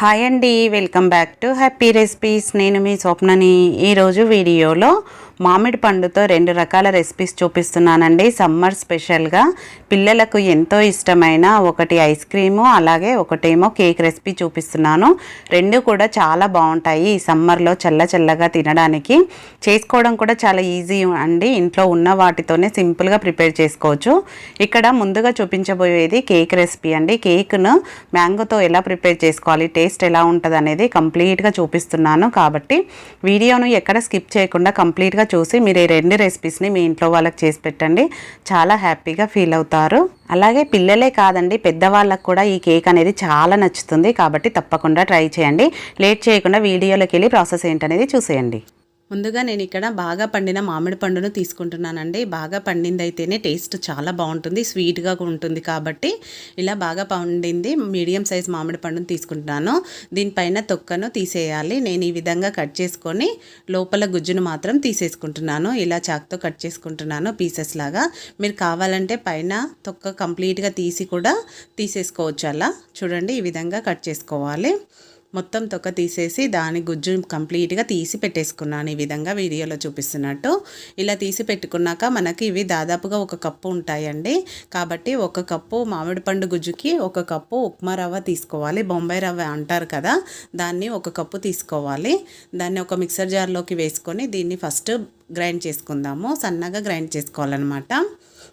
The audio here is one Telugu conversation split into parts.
హాయ్ అండి welcome back to happy recipes. నేను మీ స్వప్నని. ఈరోజు వీడియోలో మామిడి పండుతో రెండు రకాల రెసిపీస్ చూపిస్తున్నానండి. సమ్మర్ స్పెషల్గా పిల్లలకు ఎంతో ఇష్టమైన ఒకటి ఐస్ క్రీము అలాగే ఒకటేమో కేక్ రెసిపీ చూపిస్తున్నాను. రెండు కూడా చాలా బాగుంటాయి ఈ సమ్మర్లో చల్ల చల్లగా తినడానికి. చేసుకోవడం కూడా చాలా ఈజీ అండి. ఇంట్లో ఉన్న వాటితోనే సింపుల్గా ప్రిపేర్ చేసుకోవచ్చు. ఇక్కడ ముందుగా చూపించబోయేది కేక్ రెసిపీ అండి. కేక్ను మ్యాంగోతో ఎలా ప్రిపేర్ చేసుకోవాలి టేస్ట్ ఎలా ఉంటుంది అనేది కంప్లీట్గా చూపిస్తున్నాను. కాబట్టి వీడియోను ఎక్కడ స్కిప్ చేయకుండా కంప్లీట్గా చూసి మీరు ఈ రెండు రెసిపీస్ని మీ ఇంట్లో వాళ్ళకి చేసి పెట్టండి. చాలా హ్యాపీగా ఫీల్ అవుతారు. అలాగే పిల్లలే కాదండి పెద్దవాళ్ళకు కూడా ఈ కేక్ అనేది చాలా నచ్చుతుంది. కాబట్టి తప్పకుండా ట్రై చేయండి. లేట్ చేయకుండా వీడియోలోకి వెళ్ళి ప్రాసెస్ ఏంటనేది చూసేయండి. ముందుగా నేను ఇక్కడ బాగా పండిన మామిడి పండును తీసుకుంటున్నానండి. బాగా పండింది అయితేనే టేస్ట్ చాలా బాగుంటుంది స్వీట్గా ఉంటుంది కాబట్టి ఇలా బాగా పండింది మీడియం సైజ్ మామిడి పండును తీసుకుంటున్నాను. దీనిపైన తొక్కను తీసేయాలి. నేను ఈ విధంగా కట్ చేసుకొని లోపల గుజ్జును మాత్రం తీసేసుకుంటున్నాను. ఇలా చాక్తో కట్ చేసుకుంటున్నాను పీసెస్ లాగా. మీరు కావాలంటే పైన తొక్క కంప్లీట్గా తీసి కూడా తీసేసుకోవచ్చు అలా. చూడండి ఈ విధంగా కట్ చేసుకోవాలి. మొత్తం తొక్క తీసేసి దాని గుజ్జు కంప్లీట్గా తీసి పెట్టేసుకున్నాను. ఈ విధంగా వీడియోలో చూపిస్తున్నట్టు. ఇలా తీసి పెట్టుకున్నాక మనకి ఇవి దాదాపుగా ఒక కప్పు ఉంటాయండి. కాబట్టి ఒక కప్పు మామిడి పండు గుజ్జుకి ఒక కప్పు ఉప్మా రవ్వ తీసుకోవాలి. బొంబాయి రవ్వ అంటారు కదా దాన్ని ఒక కప్పు తీసుకోవాలి. దాన్ని ఒక మిక్సర్ జార్లోకి వేసుకొని దీన్ని ఫస్ట్ గ్రైండ్ చేసుకుందాము. సన్నగా గ్రైండ్ చేసుకోవాలన్నమాట.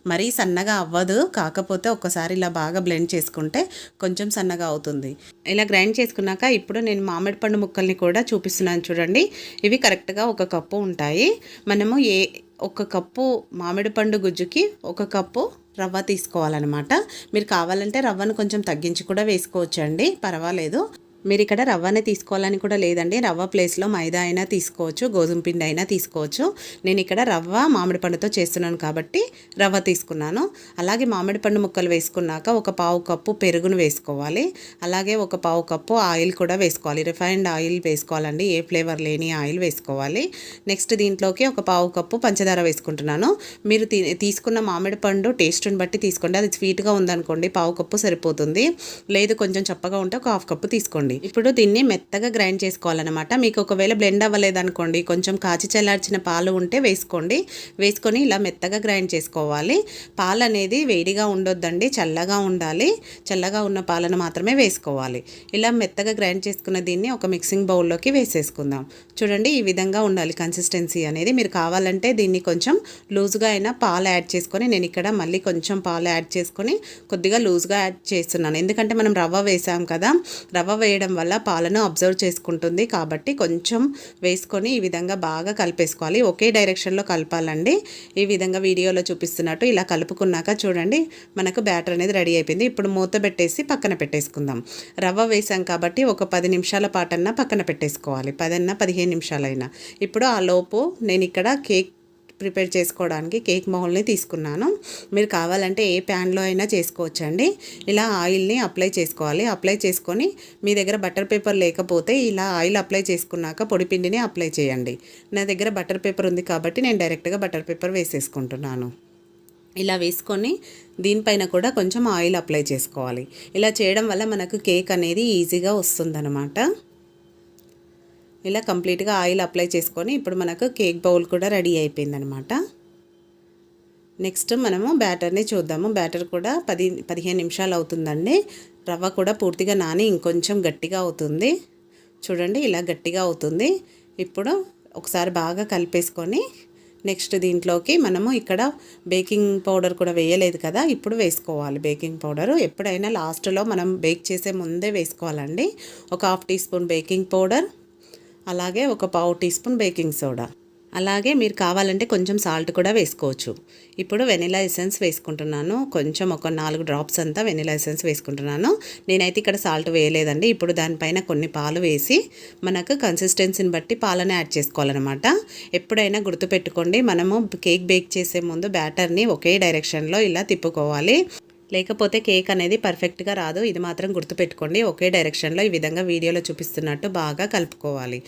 మరీ సన్నగా అవ్వదు. కాకపోతే ఒక్కసారి ఇలా బాగా బ్లెండ్ చేసుకుంటే కొంచెం సన్నగా అవుతుంది. ఇలా గ్రైండ్ చేసుకున్నాక ఇప్పుడు నేను మామిడి పండు ముక్కల్ని కూడా చూపిస్తున్నాను చూడండి. ఇవి కరెక్ట్గా ఒక కప్పు ఉంటాయి. మనము ఏ ఒక కప్పు మామిడి పండు గుజ్జుకి ఒక కప్పు రవ్వ తీసుకోవాలన్నమాట. మీరు కావాలంటే రవ్వను కొంచెం తగ్గించి కూడా వేసుకోవచ్చు అండి పర్వాలేదు. మీరు ఇక్కడ రవ్వనే తీసుకోవాలని కూడా లేదండి. రవ్వ ప్లేస్లో మైదా అయినా తీసుకోవచ్చు గోధుమ పిండి అయినా తీసుకోవచ్చు. నేను ఇక్కడ రవ్వ మామిడి పండుతో చేస్తున్నాను కాబట్టి రవ్వ తీసుకున్నాను. అలాగే మామిడి పండు ముక్కలు వేసుకున్నాక ఒక పావు కప్పు పెరుగును వేసుకోవాలి. అలాగే ఒక పావు కప్పు ఆయిల్ కూడా వేసుకోవాలి. రిఫైన్డ్ ఆయిల్ వేసుకోవాలండి. ఏ ఫ్లేవర్ లేని ఆయిల్ వేసుకోవాలి. నెక్స్ట్ దీంట్లోకి ఒక పావు కప్పు పంచదార వేసుకుంటున్నాను. మీరు తీసుకున్న మామిడి పండు టేస్ట్ని బట్టి తీసుకోండి. అది స్వీట్గా ఉందనుకోండి పావు కప్పు సరిపోతుంది. లేదు కొంచెం చప్పగా ఉంటే ఒక హాఫ్ కప్పు తీసుకోండి. ఇప్పుడు దీన్ని మెత్తగా గ్రైండ్ చేసుకోవాలన్నమాట. మీకు ఒకవేళ బ్లెండ్ అవ్వలేదనుకోండి కొంచెం కాచి చల్లార్చిన పాలు ఉంటే వేసుకోండి. వేసుకొని ఇలా మెత్తగా గ్రైండ్ చేసుకోవాలి. పాలు అనేది వేడిగా ఉండొద్దండి చల్లగా ఉండాలి. చల్లగా ఉన్న పాలను మాత్రమే వేసుకోవాలి. ఇలా మెత్తగా గ్రైండ్ చేసుకున్న దీన్ని ఒక మిక్సింగ్ బౌల్లోకి వేసేసుకుందాం. చూడండి ఈ విధంగా ఉండాలి కన్సిస్టెన్సీ అనేది. మీరు కావాలంటే దీన్ని కొంచెం లూజ్గా అయినా పాలు యాడ్ చేసుకొని నేను ఇక్కడ మళ్ళీ కొంచెం పాలు యాడ్ చేసుకొని కొద్దిగా లూజ్గా యాడ్ చేస్తున్నాను. ఎందుకంటే మనం రవ్వ వేసాం కదా రవ్వ వేయడం చేయడం వల్ల పాలను అబ్జర్వ్ చేసుకుంటుంది. కాబట్టి కొంచెం వేసుకొని ఈ విధంగా బాగా కలిపేసుకోవాలి. ఒకే డైరెక్షన్లో కలపాలండి. ఈ విధంగా వీడియోలో చూపిస్తున్నట్టు ఇలా కలుపుకున్నాక చూడండి మనకు బ్యాటర్ అనేది రెడీ అయిపోయింది. ఇప్పుడు మూత పెట్టేసి పక్కన పెట్టేసుకుందాం. రవ్వ వేసాం కాబట్టి ఒక పది నిమిషాల పాటన్నా పక్కన పెట్టేసుకోవాలి. పదన్నా పదిహేను నిమిషాలైనా. ఇప్పుడు ఆ లోపు నేను ఇక్కడ కేక్ ప్రిపేర్ చేసుకోవడానికి కేక్ మౌల్ని తీసుకున్నాను. మీరు కావాలంటే ఏ ప్యాన్లో అయినా చేసుకోవచ్చండి. ఇలా ఆయిల్ని అప్లై చేసుకోవాలి. అప్లై చేసుకొని మీ దగ్గర బటర్ పేపర్ లేకపోతే ఇలా ఆయిల్ అప్లై చేసుకున్నాక పొడి పిండిని అప్లై చేయండి. నా దగ్గర బటర్ పేపర్ ఉంది కాబట్టి నేను డైరెక్ట్గా బటర్ పేపర్ వేసేసుకుంటున్నాను. ఇలా వేసుకొని దీనిపైన కూడా కొంచెం ఆయిల్ అప్లై చేసుకోవాలి. ఇలా చేయడం వల్ల మనకు కేక్ అనేది ఈజీగా వస్తుందన్నమాట. ఇలా కంప్లీట్గా ఆయిల్ అప్లై చేసుకొని ఇప్పుడు మనకు కేక్ బౌల్ కూడా రెడీ అయిపోయిందనమాట. నెక్స్ట్ మనము బ్యాటర్ని చూద్దాము. బ్యాటర్ కూడా పది పదిహేను నిమిషాలు అవుతుందండి. రవ్వ కూడా పూర్తిగా నాని ఇంకొంచెం గట్టిగా అవుతుంది. చూడండి ఇలా గట్టిగా అవుతుంది. ఇప్పుడు ఒకసారి బాగా కలిపేసుకొని నెక్స్ట్ దీంట్లోకి మనము ఇక్కడ బేకింగ్ పౌడర్ కూడా వేయలేదు కదా ఇప్పుడు వేసుకోవాలి బేకింగ్ పౌడర్. ఎప్పుడైనా లాస్ట్లో మనం బేక్ చేసే ముందే వేసుకోవాలండి. ఒక half teaspoon baking powder అలాగే ఒక పావు టీ స్పూన్ బేకింగ్ సోడా. అలాగే మీరు కావాలంటే కొంచెం సాల్ట్ కూడా వేసుకోవచ్చు. ఇప్పుడు వెనిలా ఎసెన్స్ వేసుకుంటున్నాను. కొంచెం ఒక నాలుగు డ్రాప్స్ అంతా వెనిలా ఎసెన్స్ వేసుకుంటున్నాను. నేనైతే ఇక్కడ సాల్ట్ వేయలేదండి. ఇప్పుడు దానిపైన కొన్ని పాలు వేసి మనకు కన్సిస్టెన్సీని బట్టి పాలను యాడ్ చేసుకోవాలన్నమాట. ఎప్పుడైనా గుర్తుపెట్టుకోండి మనము కేక్ బేక్ చేసే ముందు బ్యాటర్ని ఒకే డైరెక్షన్లో ఇలా తిప్పుకోవాలి. లేకపోతే కేక్ అనేది పర్ఫెక్ట్గా రాదు. ఇది మాత్రం గుర్తుపెట్టుకోండి. ఒకే డైరెక్షన్లో ఈ విధంగా వీడియోలో చూపిస్తున్నట్టు బాగా కలుపుకోవాలి.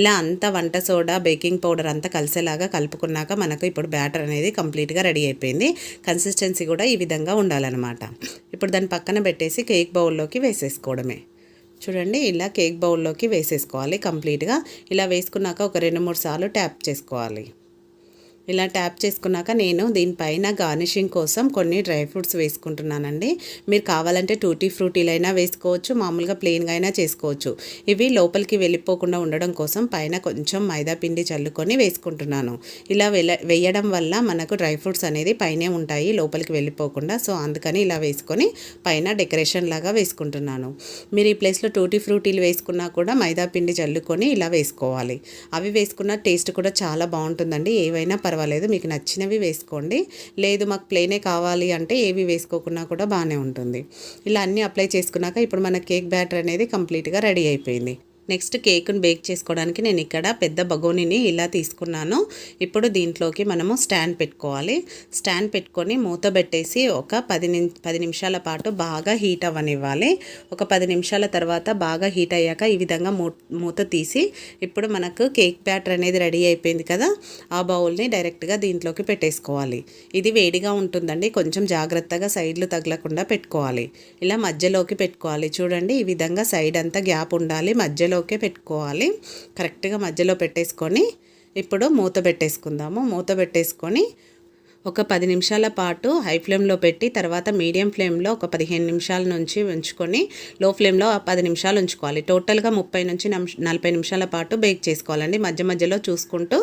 ఇలా అంతా వంట సోడా బేకింగ్ పౌడర్ అంతా కలిసేలాగా కలుపుకున్నాక మనకు ఇప్పుడు బ్యాటర్ అనేది కంప్లీట్గా రెడీ అయిపోయింది. కన్సిస్టెన్సీ కూడా ఈ విధంగా ఉండాలన్నమాట. ఇప్పుడు దాన్ని పక్కన పెట్టేసి కేక్ బౌల్లోకి వేసేసుకోవడమే. చూడండి ఇలా కేక్ బౌల్లోకి వేసేసుకోవాలి కంప్లీట్గా. ఇలా వేసుకున్నాక ఒక రెండు మూడు సార్లు ట్యాప్ చేసుకోవాలి. ఇలా ట్యాప్ చేసుకున్నాక నేను దీనిపైన గార్నిషింగ్ కోసం కొన్ని డ్రై ఫ్రూట్స్ వేసుకుంటున్నానండి. మీరు కావాలంటే టూటీ ఫ్రూటీలైనా వేసుకోవచ్చు మామూలుగా ప్లెయిన్గా అయినా చేసుకోవచ్చు. ఇవి లోపలికి వెళ్ళిపోకుండా ఉండడం కోసం పైన కొంచెం మైదా పిండి చల్లుకొని వేసుకుంటున్నాను. ఇలా వేయడం వల్ల మనకు డ్రై ఫ్రూట్స్ అనేది పైనే ఉంటాయి లోపలికి వెళ్ళిపోకుండా. సో అందుకని ఇలా వేసుకొని పైన డెకరేషన్ లాగా వేసుకుంటున్నాను. మీరు ఈ ప్లేస్లో టూటీ ఫ్రూటీలు వేసుకున్నా కూడా మైదా పిండి చల్లుకొని ఇలా వేసుకోవాలి. అవి వేసుకున్న టేస్ట్ కూడా చాలా బాగుంటుందండి. ఏవైనా పర్వాలేదు పర్వాలేదు మీకు నచ్చినవి వేసుకోండి. లేదు మాకు ప్లేనే కావాలి అంటే ఏవి వేసుకోకున్నా కూడా బాగానే ఉంటుంది. ఇలా అన్నీ అప్లై చేసుకున్నాక ఇప్పుడు మన కేక్ బ్యాటర్ అనేది కంప్లీట్గా రెడీ అయిపోయింది. నెక్స్ట్ కేక్ను బేక్ చేసుకోవడానికి నేను ఇక్కడ పెద్ద బగోనీని ఇలా తీసుకున్నాను. ఇప్పుడు దీంట్లోకి మనము స్టాండ్ పెట్టుకోవాలి. స్టాండ్ పెట్టుకొని మూత పెట్టేసి ఒక పది నిమి పది నిమిషాల పాటు బాగా హీట్ అవ్వనివ్వాలి. ఒక పది నిమిషాల తర్వాత బాగా హీట్ అయ్యాక ఈ విధంగా మూ మూత తీసి ఇప్పుడు మనకు కేక్ బ్యాటర్ అనేది రెడీ అయిపోయింది కదా ఆ బౌల్ని డైరెక్ట్గా దీంట్లోకి పెట్టేసుకోవాలి. ఇది వేడిగా ఉంటుందండి కొంచెం జాగ్రత్తగా సైడ్లు తగలకుండా పెట్టుకోవాలి. ఇలా మధ్యలోకి పెట్టుకోవాలి. చూడండి ఈ విధంగా సైడ్ అంతా గ్యాప్ ఉండాలి మధ్యలో మధ్యలోకే పెట్టుకోవాలి. కరెక్ట్గా మధ్యలో పెట్టేసుకొని ఇప్పుడు మూత పెట్టేసుకుందాము. మూత పెట్టేసుకొని ఒక పది నిమిషాల పాటు హై ఫ్లేమ్లో పెట్టి తర్వాత మీడియం ఫ్లేమ్లో ఒక పదిహేను నిమిషాల నుంచి ఉంచుకొని లో ఫ్లేమ్లో పది నిమిషాలు ఉంచుకోవాలి. టోటల్గా ముప్పై నుంచి నలభై నిమిషాల పాటు బేక్ చేసుకోవాలండి. మధ్య మధ్యలో చూసుకుంటూ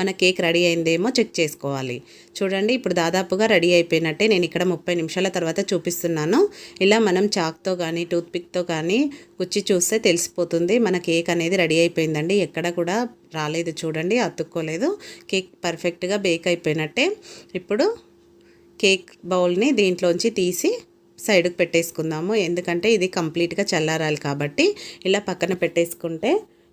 మన కేక్ రెడీ అయిందేమో చెక్ చేసుకోవాలి. చూడండి ఇప్పుడు దాదాపుగా రెడీ అయిపోయినట్టే నేను ఇక్కడ ముప్పై నిమిషాల తర్వాత చూపిస్తున్నాను. ఇలా మనం చాక్తో కానీ టూత్పిక్తో కానీ కుచ్చి చూస్తే తెలిసిపోతుంది. మన కేక్ అనేది రెడీ అయిపోయిందండి. ఎక్కడ కూడా రాలేదు చూడండి అతుక్కోలేదు. కేక్ పర్ఫెక్ట్గా బేక్ అయిపోయినట్టే. ఇప్పుడు కేక్ బౌల్ని దీంట్లోంచి తీసి సైడ్కి పెట్టేసుకుందాము. ఎందుకంటే ఇది కంప్లీట్గా చల్లారాలి కాబట్టి ఇలా పక్కన పెట్టేసుకుంటే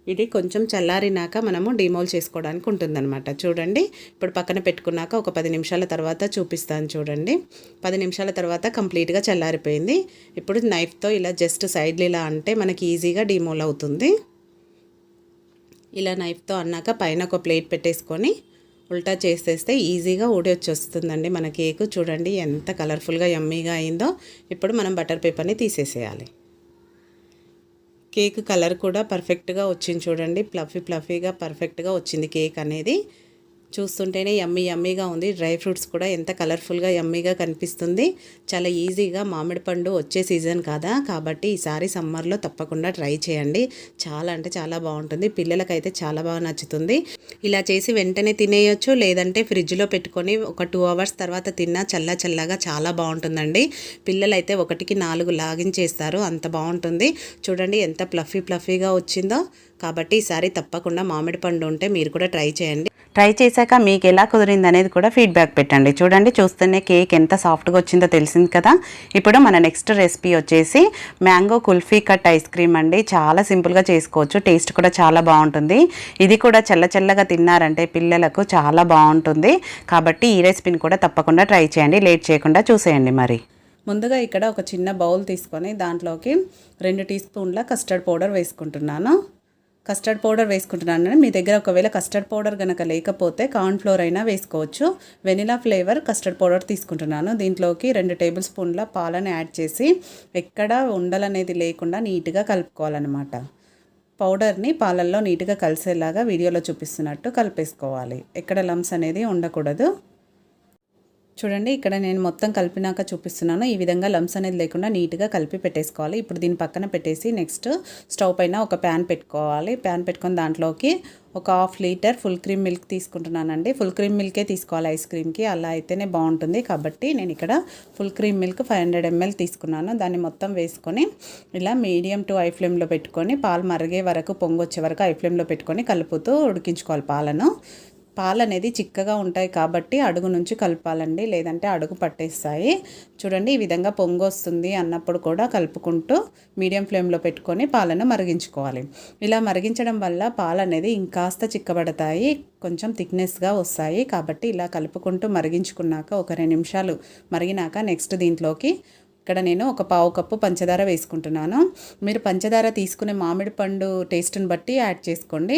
ఇది కొంచెం చల్లారినాక మనము డిమోల్ చేసుకోవడానికి ఉంటుందన్నమాట. చూడండి ఇప్పుడు పక్కన పెట్టుకున్నాక ఒక పది నిమిషాల తర్వాత చూపిస్తాను చూడండి. పది నిమిషాల తర్వాత కంప్లీట్గా చల్లారిపోయింది. ఇప్పుడు నైఫ్తో ఇలా జస్ట్ సైడ్లు ఇలా అంటే మనకి ఈజీగా డిమోల్ అవుతుంది. ఇలా నైఫ్తో అన్నాక పైన ఒక ప్లేట్ పెట్టేసుకొని ఉల్టా చేసేస్తే ఈజీగా ఊడి వచ్చి వస్తుందండి మన కేకు. చూడండి ఎంత కలర్ఫుల్గా యమ్మీగా అయిందో. ఇప్పుడు మనం బటర్ పేపర్ని తీసేసేయాలి. కేక్ కలర్ కూడా పర్ఫెక్ట్గా వచ్చింది చూడండి. ప్లఫీ ప్లఫీగా పర్ఫెక్ట్గా వచ్చింది కేక్ అనేది. చూస్తుంటేనే యమ్మీ యమ్మీగా ఉంది. డ్రై ఫ్రూట్స్ కూడా ఎంత కలర్ఫుల్గా యమ్మీగా కనిపిస్తుంది. చాలా ఈజీగా మామిడి పండు వచ్చే సీజన్ కదా? కాబట్టి ఈసారి సమ్మర్లో తప్పకుండా ట్రై చేయండి. చాలా అంటే చాలా బాగుంటుంది. పిల్లలకైతే చాలా బాగా నచ్చుతుంది. ఇలా చేసి వెంటనే తినేయొచ్చు. లేదంటే ఫ్రిడ్జ్లో పెట్టుకొని ఒక టూ అవర్స్ తర్వాత తిన్నా చల్ల చల్లగా చాలా బాగుంటుందండి. పిల్లలైతే ఒకటికి నాలుగు లాగించేస్తారు. అంత బాగుంటుంది. చూడండి ఎంత ప్లఫీ ప్లఫీగా వచ్చిందో. కాబట్టి ఈసారి తప్పకుండా మామిడి పండు ఉంటే మీరు కూడా ట్రై చేయండి. ట్రై చేశాక మీకు ఎలా కుదిరింది అనేది కూడా ఫీడ్బ్యాక్ పెట్టండి. చూడండి చూస్తేనే కేక్ ఎంత సాఫ్ట్గా వచ్చిందో తెలిసింది కదా. ఇప్పుడు మన నెక్స్ట్ రెసిపీ వచ్చేసి mango kulfi cut ice cream అండి. చాలా సింపుల్గా చేసుకోవచ్చు. టేస్ట్ కూడా చాలా బాగుంటుంది. ఇది కూడా చల్ల చల్లగా తిన్నారంటే పిల్లలకు చాలా బాగుంటుంది. కాబట్టి ఈ రెసిపీని కూడా తప్పకుండా ట్రై చేయండి. లేట్ చేయకుండా చూసేయండి మరి. ముందుగా ఇక్కడ ఒక చిన్న బౌల్ తీసుకొని దాంట్లోకి రెండు టీ స్పూన్ల కస్టర్డ్ పౌడర్ వేసుకుంటున్నాను. కస్టర్డ్ పౌడర్ వేసుకుంటున్నాను. మీ దగ్గర ఒకవేళ కస్టర్డ్ పౌడర్ కనుక లేకపోతే కార్న్ ఫ్లోర్ అయినా వేసుకోవచ్చు. వెనిలా ఫ్లేవర్ కస్టర్డ్ పౌడర్ తీసుకుంటున్నాను. దీంట్లోకి రెండు టేబుల్ స్పూన్ల పాలను యాడ్ చేసి ఎక్కడ ఉండలనేది లేకుండా నీట్గా కలుపుకోవాలన్నమాట. పౌడర్ని పాలల్లో నీట్గా కలిసేలాగా వీడియోలో చూపిస్తున్నట్టు కలిపేసుకోవాలి. ఎక్కడ లమ్స్ అనేది ఉండకూడదు. చూడండి ఇక్కడ నేను మొత్తం కలిపినాక చూపిస్తున్నాను. ఈ విధంగా లమ్స్ అనేది లేకుండా నీట్గా కలిపి పెట్టేసుకోవాలి. ఇప్పుడు దీని పక్కన పెట్టేసి నెక్స్ట్ స్టవ్ పైన ఒక ప్యాన్ పెట్టుకోవాలి. ప్యాన్ పెట్టుకొని దాంట్లోకి ఒక half litre full cream milk తీసుకుంటున్నానండి. ఫుల్ క్రీమ్ మిల్కే తీసుకోవాలి ఐస్ క్రీమ్కి అలా అయితేనే బాగుంటుంది. కాబట్టి నేను ఇక్కడ full cream milk five hundred ML తీసుకున్నాను. దాన్ని మొత్తం వేసుకొని ఇలా మీడియం టు ఐ ఫ్లేమ్లో పెట్టుకొని పాలు మరిగే వరకు పొంగొచ్చే వరకు ఐ ఫ్లేమ్లో పెట్టుకొని కలుపుతూ ఉడికించుకోవాలి పాలను. పాలు అనేది చిక్కగా ఉంటాయి కాబట్టి అడుగు నుంచి కలపాలండి లేదంటే అడుగు పట్టేస్తాయి. చూడండి ఈ విధంగా పొంగు వస్తుంది అన్నప్పుడు కూడా కలుపుకుంటూ మీడియం ఫ్లేమ్లో పెట్టుకొని పాలను మరిగించుకోవాలి. ఇలా మరిగించడం వల్ల పాలు అనేది ఇంకాస్త చిక్కబడతాయి కొంచెం థిక్నెస్గా వస్తాయి కాబట్టి ఇలా కలుపుకుంటూ మరిగించుకున్నాక ఒక రెండు నిమిషాలు మరిగినాక నెక్స్ట్ దీంట్లోకి ఇక్కడ నేను ఒక పావు కప్పు పంచదార వేసుకుంటున్నాను. మీరు పంచదార తీసుకునే మామిడి పండు టేస్ట్ని బట్టి యాడ్ చేసుకోండి.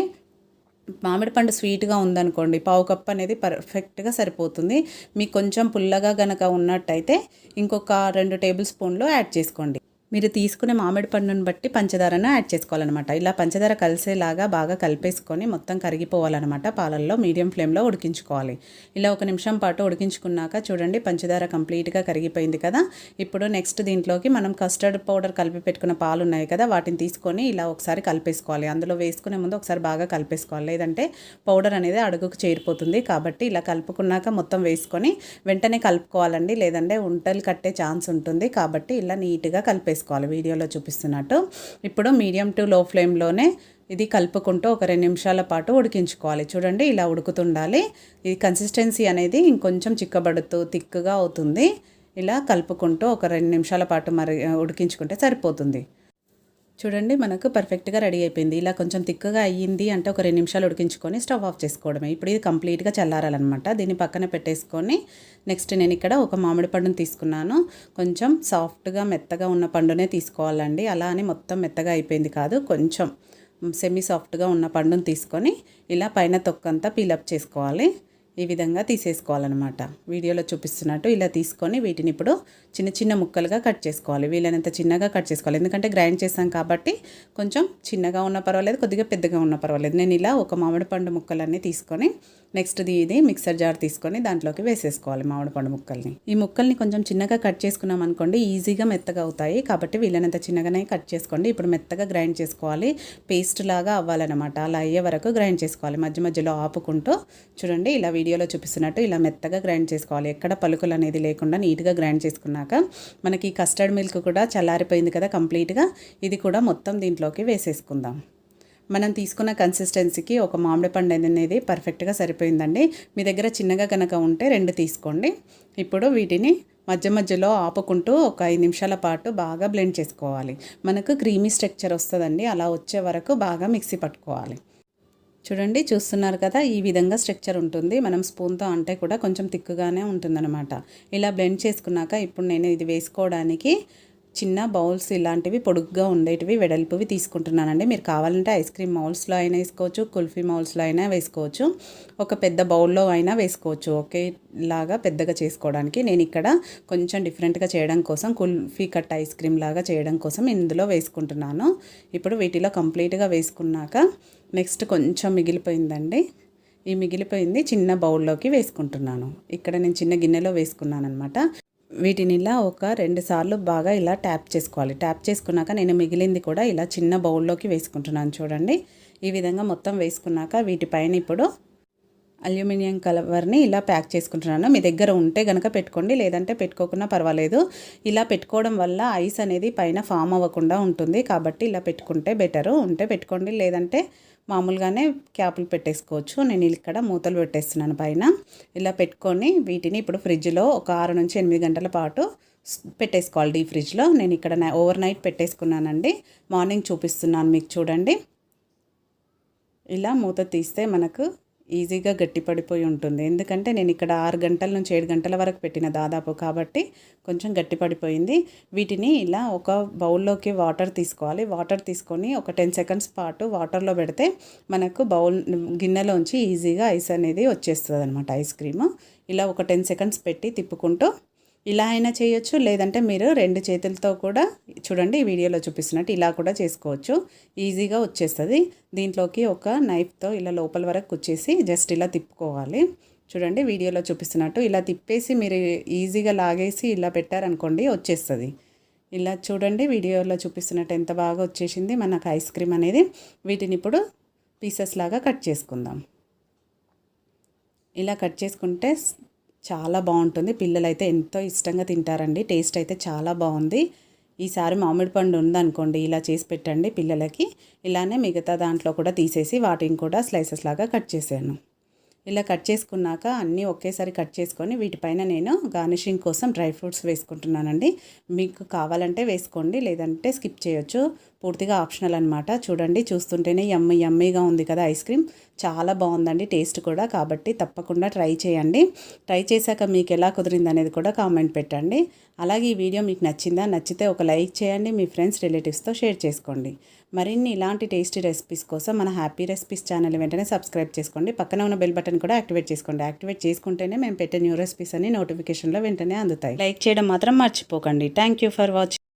మామిడి పండు స్వీట్గా ఉందనుకోండి పావు కప్ అనేది పర్ఫెక్ట్గా సరిపోతుంది. మీకు కొంచెం పుల్లగా గనక ఉన్నట్టయితే ఇంకొక రెండు టేబుల్ స్పూన్లు యాడ్ చేసుకోండి. మీరు తీసుకునే మామిడి పండును బట్టి పంచదారను యాడ్ చేసుకోవాలన్నమాట. ఇలా పంచదార కలిసేలాగా బాగా కలిపేసుకొని మొత్తం కరిగిపోవాలన్నమాట పాలల్లో మీడియం ఫ్లేమ్లో ఉడికించుకోవాలి. ఇలా ఒక నిమిషం పాటు ఉడికించుకున్నాక చూడండి పంచదార కంప్లీట్గా కరిగిపోయింది కదా. ఇప్పుడు నెక్స్ట్ దీంట్లోకి మనం కస్టర్డ్ పౌడర్ కలిపి పెట్టుకున్న పాలు ఉన్నాయి కదా వాటిని తీసుకొని ఇలా ఒకసారి కలిపేసుకోవాలి. అందులో వేసుకునే ముందు ఒకసారి బాగా కలిపేసుకోవాలి. లేదంటే పౌడర్ అనేది అడుగుకు చేరిపోతుంది కాబట్టి ఇలా కలుపుకున్నాక మొత్తం వేసుకొని వెంటనే కలుపుకోవాలండి. లేదంటే ఉంటలు కట్టే ఛాన్స్ ఉంటుంది కాబట్టి ఇలా నీట్గా కలిపేసుకోవాలి. చేసుకోవాలి. వీడియోలో చూపిస్తున్నట్టు. ఇప్పుడు మీడియం టు లో ఫ్లేమ్లోనే ఇది కలుపుకుంటూ ఒక రెండు నిమిషాల పాటు ఉడికించుకోవాలి. చూడండి ఇలా ఉడుకుతుండాలి. ఇది కన్సిస్టెన్సీ అనేది ఇంకొంచెం చిక్కబడుతూ థిక్గా అవుతుంది. ఇలా కలుపుకుంటూ ఒక రెండు నిమిషాల పాటు మరి ఉడికించుకుంటే సరిపోతుంది. చూడండి మనకు పర్ఫెక్ట్గా రెడీ అయిపోయింది. ఇలా కొంచెం తిక్కగా అయ్యింది అంటే ఒక రెండు నిమిషాలు ఉడికించుకొని స్టవ్ ఆఫ్ చేసుకోవడమే. ఇప్పుడు ఇది కంప్లీట్గా చల్లారాలన్నమాట. దీన్ని పక్కన పెట్టేసుకొని నెక్స్ట్ నేను ఇక్కడ ఒక మామిడి పండుని తీసుకున్నాను. కొంచెం సాఫ్ట్గా మెత్తగా ఉన్న పండునే తీసుకోవాలండి. అలా అని మొత్తం మెత్తగా అయిపోయింది కాదు కొంచెం సెమీ సాఫ్ట్గా ఉన్న పండుని తీసుకొని ఇలా పైన తొక్కంతా పీలప్ చేసుకోవాలి. ఈ విధంగా తీసేసుకోవాలన్నమాట. వీడియోలో చూపిస్తున్నట్టు ఇలా తీసుకొని వీటిని ఇప్పుడు చిన్న చిన్న ముక్కలుగా కట్ చేసుకోవాలి. వీలైనంత చిన్నగా కట్ చేసుకోవాలి. ఎందుకంటే గ్రైండ్ చేసాం కాబట్టి కొంచెం చిన్నగా ఉన్న పర్వాలేదు కొద్దిగా పెద్దగా ఉన్న పర్వాలేదు. నేను ఇలా ఒక మామిడి పండు ముక్కలన్నీ తీసుకొని నెక్స్ట్ది ఇది మిక్సర్ జార్ తీసుకొని దాంట్లోకి వేసేసుకోవాలి మామిడిపండు ముక్కల్ని. ఈ ముక్కల్ని కొంచెం చిన్నగా కట్ చేసుకున్నాం అనుకోండి ఈజీగా మెత్తగా అవుతాయి. కాబట్టి వీళ్ళనంత చిన్నగానే కట్ చేసుకోండి. ఇప్పుడు మెత్తగా గ్రైండ్ చేసుకోవాలి. పేస్ట్ లాగా అవ్వాలన్నమాట. అలా అయ్యే వరకు గ్రైండ్ చేసుకోవాలి. మధ్య మధ్యలో ఆపుకుంటూ చూడండి ఇలా వీడియోలో చూపిస్తున్నట్టు ఇలా మెత్తగా గ్రైండ్ చేసుకోవాలి. ఎక్కడ పలుకులు అనేది లేకుండా నీట్గా గ్రైండ్ చేసుకున్నాక మనకి కస్టర్డ్ మిల్క్ కూడా చల్లారిపోయింది కదా కంప్లీట్గా. ఇది కూడా మొత్తం దీంట్లోకి వేసేసుకుందాం. మనం తీసుకున్న కన్సిస్టెన్సీకి ఒక మామిడి పండు అనేది పర్ఫెక్ట్గా సరిపోయిందండి. మీ దగ్గర చిన్నగా కనుక ఉంటే రెండు తీసుకోండి. ఇప్పుడు వీటిని మధ్య మధ్యలో ఆపుకుంటూ ఒక ఐదు నిమిషాల పాటు బాగా బ్లెండ్ చేసుకోవాలి. మనకు క్రీమీ స్ట్రక్చర్ వస్తుందండి. అలా వచ్చే వరకు బాగా మిక్సీ పట్టుకోవాలి. చూడండి చూస్తున్నారు కదా ఈ విధంగా స్ట్రక్చర్ ఉంటుంది. మనం స్పూన్తో అంటే కూడా కొంచెం తిక్కుగానే ఉంటుందన్నమాట. ఇలా బ్లెండ్ చేసుకున్నాక ఇప్పుడు నేను ఇది వేసుకోవడానికి చిన్న బౌల్స్ ఇలాంటివి పొడుగ్గా ఉండేటివి వెడల్పువి తీసుకుంటున్నానండి. మీరు కావాలంటే ఐస్ క్రీమ్ మౌల్స్లో అయినా వేసుకోవచ్చు కుల్ఫీ మౌల్స్లో అయినా వేసుకోవచ్చు ఒక పెద్ద బౌల్లో అయినా వేసుకోవచ్చు. ఒకేలాగా పెద్దగా చేసుకోవడానికి నేను ఇక్కడ కొంచెం డిఫరెంట్గా చేయడం కోసం కుల్ఫీ కట్ ఐస్ క్రీమ్ లాగా చేయడం కోసం ఇందులో వేసుకుంటున్నాను. ఇప్పుడు వీటిలో కంప్లీట్గా వేసుకున్నాక నెక్స్ట్ కొంచెం మిగిలిపోయిందండి. ఈ మిగిలిపోయింది చిన్న బౌల్లోకి వేసుకుంటున్నాను. ఇక్కడ నేను చిన్న గిన్నెలో వేసుకున్నాను అనమాట వీటిని ఇలా ఒక రెండు సార్లు బాగా ఇలా ట్యాప్ చేసుకోవాలి. ట్యాప్ చేసుకున్నాక నేను మిగిలింది కూడా ఇలా చిన్న బౌల్లోకి వేసుకుంటున్నాను చూడండి. ఈ విధంగా మొత్తం వేసుకున్నాక వీటిపైన ఇప్పుడు అల్యూమినియం కలవర్ని ఇలా ప్యాక్ చేసుకుంటున్నాను. మీ దగ్గర ఉంటే కనుక పెట్టుకోండి లేదంటే పెట్టుకోకుండా పర్వాలేదు. ఇలా పెట్టుకోవడం వల్ల ఐస్ అనేది పైన ఫామ్ అవ్వకుండా ఉంటుంది. కాబట్టి ఇలా పెట్టుకుంటే బెటరు. ఉంటే పెట్టుకోండి లేదంటే మామూలుగానే క్యాపులు పెట్టేసుకోవచ్చు. నేను ఇక్కడ మూతలు పెట్టేస్తున్నాను పైన. ఇలా పెట్టుకొని వీటిని ఇప్పుడు ఫ్రిడ్జ్లో ఒక ఆరు నుంచి ఎనిమిది గంటల పాటు పెట్టేసుకోవాలి డీ ఫ్రిడ్జ్లో. నేను ఇక్కడ ఓవర్ నైట్ పెట్టేసుకున్నానండి. మార్నింగ్ చూపిస్తున్నాను మీకు చూడండి. ఇలా మూత తీస్తే మనకు ఈజీగా గట్టిపడిపోయి ఉంటుంది. ఎందుకంటే నేను ఇక్కడ ఆరు గంటల నుంచి ఏడు గంటల వరకు పెట్టిన దాదాపు కాబట్టి కొంచెం గట్టిపడిపోయింది. వీటిని ఇలా ఒక బౌల్లోకి వాటర్ తీసుకోవాలి. వాటర్ తీసుకొని ఒక టెన్ సెకండ్స్ పాటు వాటర్లో పెడితే మనకు బౌల్ గిన్నెలోంచి ఈజీగా ఐస్ అనేది వచ్చేస్తుంది అనమాట ఐస్ క్రీము. ఇలా ఒక టెన్ సెకండ్స్ పెట్టి తిప్పుకుంటూ ఇలా అయినా చేయొచ్చు లేదంటే మీరు రెండు చేతులతో కూడా చూడండి ఈ వీడియోలో చూపిస్తున్నట్టు ఇలా కూడా చేసుకోవచ్చు. ఈజీగా వచ్చేస్తుంది. దీంట్లోకి ఒక నైఫ్తో ఇలా లోపల వరకు వచ్చేసి జస్ట్ ఇలా తిప్పుకోవాలి. చూడండి వీడియోలో చూపిస్తున్నట్టు ఇలా తిప్పేసి మీరు ఈజీగా లాగేసి ఇలా పెట్టారనుకోండి వచ్చేస్తుంది. ఇలా చూడండి వీడియోలో చూపిస్తున్నట్టు ఎంత బాగా వచ్చేసింది మనకు ఐస్ క్రీమ్ అనేది. వీటిని ఇప్పుడు పీసెస్ లాగా కట్ చేసుకుందాం. ఇలా కట్ చేసుకుంటే చాలా బాగుంటుంది. పిల్లలైతే ఎంతో ఇష్టంగా తింటారండి. టేస్ట్ అయితే చాలా బాగుంది. ఈసారి మామిడి పండు ఉందనుకోండి ఇలా చేసి పెట్టండి పిల్లలకి. ఇలానే మిగతా దాంట్లో కూడా తీసేసి వాటిని కూడా స్లైసెస్ లాగా కట్ చేశాను. ఇలా కట్ చేసుకున్నాక అన్నీ ఒకేసారి కట్ చేసుకొని వీటిపైన నేను గార్నిషింగ్ కోసం డ్రై ఫ్రూట్స్ వేసుకుంటున్నానండి. మీకు కావాలంటే వేసుకోండి లేదంటే స్కిప్ చేయొచ్చు. పూర్తిగా ఆప్షనల్ అనమాట చూడండి చూస్తుంటేనే యమ్మి యమ్మీగా ఉంది కదా ఐస్ క్రీమ్. చాలా బాగుందండి టేస్ట్ కూడా. కాబట్టి తప్పకుండా ట్రై చేయండి. ట్రై చేశాక మీకు ఎలా కుదిరింది అనేది కూడా కామెంట్ పెట్టండి. అలాగే ఈ వీడియో మీకు నచ్చిందా నచ్చితే ఒక లైక్ చేయండి మీ ఫ్రెండ్స్ రిలేటివ్స్తో షేర్ చేసుకోండి. మరిన్ని ఇలాంటి టేస్టీ రెసిపీస్ కోసం మన హ్యాపీ రెసిపీస్ ఛానల్ వెంటనే సబ్స్క్రైబ్ చేసుకోండి. పక్కన ఉన్న బెల్ బటన్ కూడా యాక్టివేట్ చేసుకోండి. యాక్టివేట్ చేసుకుంటేనే మేము పెట్టే న్యూ రెసిపీస్ అన్ని నోటిఫికేషన్లో వెంటనే అందుతాయి. లైక్ చేయడం మాత్రం మర్చిపోకండి. Thank you for watching